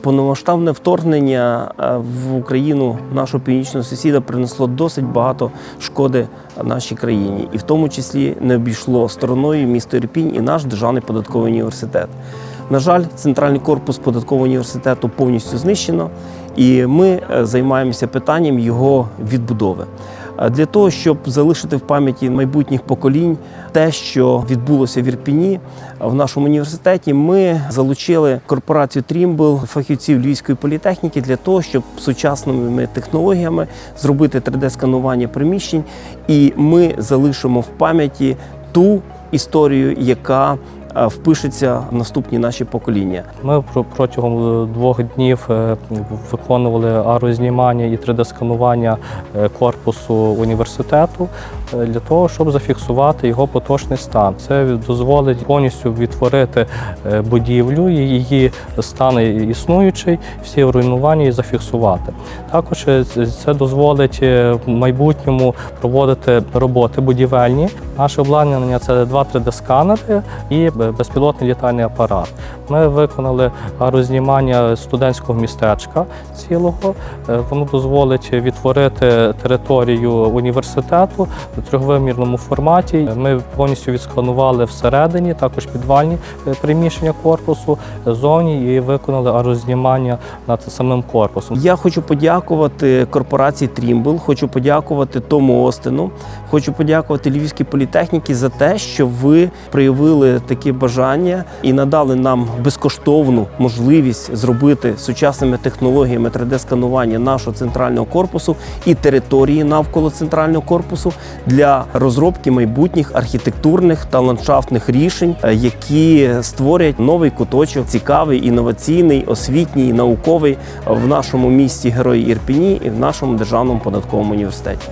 Повномасштабне вторгнення е, в Україну нашого північного сусіда принесло досить багато шкоди нашій країні, і в тому числі не обійшло стороною місто Ірпінь і наш державний податковий університет. На жаль, центральний корпус податкового університету повністю знищено, і ми е, займаємося питанням його відбудови. Для того, щоб залишити в пам'яті майбутніх поколінь те, що відбулося в Ірпіні в нашому університеті, ми залучили корпорацію Трімбл, фахівців Львівської політехніки для того, щоб сучасними технологіями зробити 3D-сканування приміщень, і ми залишимо в пам'яті ту історію, яка впишеться в наступні наші покоління. Ми про- протягом е, двох днів е, виконували аерознімання і 3D-сканування е, корпусу університету е, для того, щоб зафіксувати його поточний стан. Це дозволить повністю відтворити е, будівлю, її стан існуючий, всі руйнування і зафіксувати. Також е, це- дозволить е, в майбутньому проводити роботи будівельні. Наше обладнання це два 3D-сканери і безпілотний літальний апарат. Ми виконали аерознімання студентського містечка цілого. Е, Воно дозволить відтворити територію університету в трьохвимірному форматі. Ми повністю відсканували всередині, також підвальні е, приміщення корпусу зовні і виконали аерознімання над самим корпусом. Я хочу подякувати корпорації Трімбл, хочу подякувати Тому Остину, хочу подякувати Львівській політехніці за те, що ви проявили таке бажання і надали нам безкоштовну можливість зробити сучасними технологіями 3D-сканування нашого центрального корпусу і території навколо центрального корпусу для розробки майбутніх архітектурних та ландшафтних рішень, е, які створять новий куточок, цікавий, інноваційний, освітній, науковий в нашому місті Герої Ірпіні і в нашому державному податковому університеті.